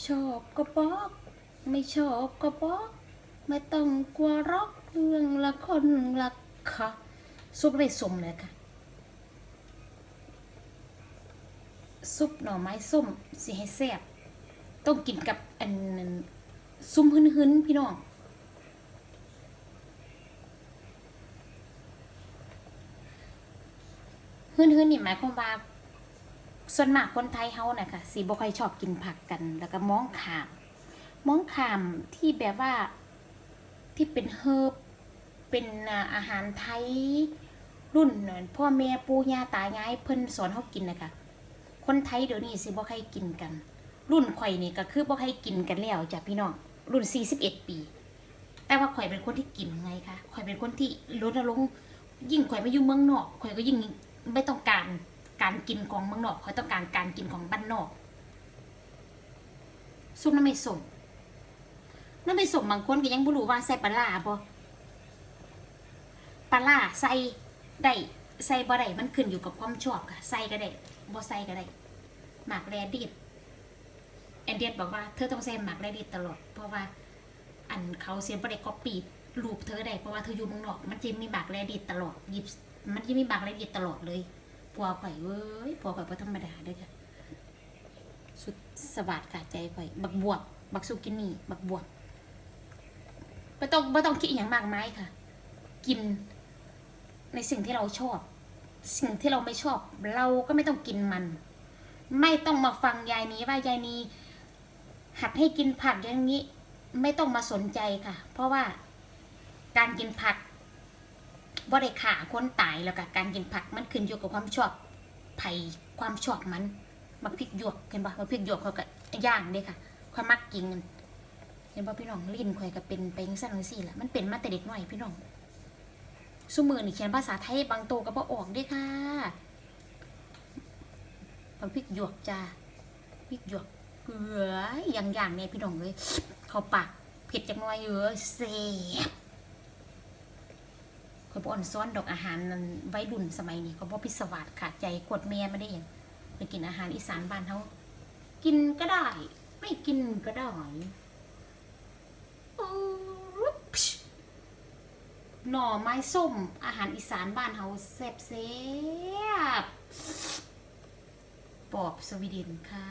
ชอบก็บอก ไม่ชอบก็บอก ไม่ต้องกลัวรอกเรื่องละคนละค่ะซุปไม่สมเลยค่ะ ซุปหน่อไม้ส้มสิให้แซ่บต้องกินกับอันนั้นซุ่มหึนๆพี่น้องหื้นหื้นนี่หมายความว่า ส่วนมากคนไทยเฮาน่ะค่ะสิบ่ค่อยชอบกินผักกัน แล้วก็มองขาม มองขามที่แบบว่าที่เป็นเฮิบเป็นอาหารไทยรุ่นน่ะพ่อแม่ปู่ย่าตายายเพิ่นสอนเฮากินนะคะคนไทยเดี๋ยวนี้สิบ่ค่อยกินกัน รุ่นข่อยนี่ก็คือบ่ค่อยกินกันแล้วจ้ะพี่น้องรุ่น 41 ปี แต่ว่าข่อยเป็นคนที่กินไงคะข่อยเป็นคนที่รณรงค์ยิ่งข่อยมาอยู่เมืองนอกข่อยก็ยิ่งไม่ต้องการ การกินของเมืองนอกข่อยต้องการการกินของบ้านนอก ซุปน้ำไม่ส่งน้ำไม่ส่งบางคนก็ยังบ่รู้ว่าใส่ปลาบ่ปลาร้าใส่ได้ใส่บ่ได้มันขึ้นอยู่กับความชอบค่ะ ใส่ก็ได้บ่ใส่ก็ได้หมากแรดิดแอนเดียดบอกว่าเธอต้องใส่หมากแรดิดตลอด เพราะว่าอันเขาเสียบริกอปีรูปเธอได้เพราะว่าเธออยู่เมืองนอก มันจะมีบากแรดิตตลอดยิบมันจะมีบากแรดิตตลอดเลย ผัวข่อยเว้ยผัวข่อยบ่ธรรมดาเด้วยค่ะสุดสวัสดขาดใจข่อย บักบวบบักสุกินี่ บักบวบไม่ต้องไม่ต้องคิดอย่างมากมายค่ะ กิน ในสิ่งที่เราชอบ สิ่งที่เราไม่ชอบ เราก็ไม่ต้องกินมัน ไม่ต้องมาฟังยายนี้ว่ายายนี้ หัดให้กินผักอย่างนี้ ไม่ต้องมาสนใจค่ะ เพราะว่าการกินผัก ว่าได้ขาคนตายแล้วก็การกินผักมันขึ้นอยู่กับความชอบไผ่ความชอบมันมักพริกหยวกเห็นปะมักพริกหยวกเขาก็ย่างเด้ค่ะความมักกินเห็นปะพี่น้องลิ้นข่อยก็เป็นไปงซั่นจังซี่แหละมันเป็นมาแต่เด็กน้อยพี่น้องซุมือนี่เขียนภาษาไทยบางโตก็บ่ออกด้ค่ะมักพริกหยวกจ้าพริกหยวกเหืออย่างๆเนี่ยพี่น้องเลยเขาปากเผ็ดจังหน่อยเยอะเสียบ คอยบอ่อนซ้อนดอกอาหารนั้นไว้รุ่นสมัยนี้เขาบอพิศวาสขาดใจกดเมียไม่ได้ยังไปกินอาหารอีสานบ้านเขากินก็ได้ ไม่กินก็ได้หน่อไม้ส้ม อาหารอีสานบ้านเขาแซ่บแซ่บปอบสวีเดนค่ะ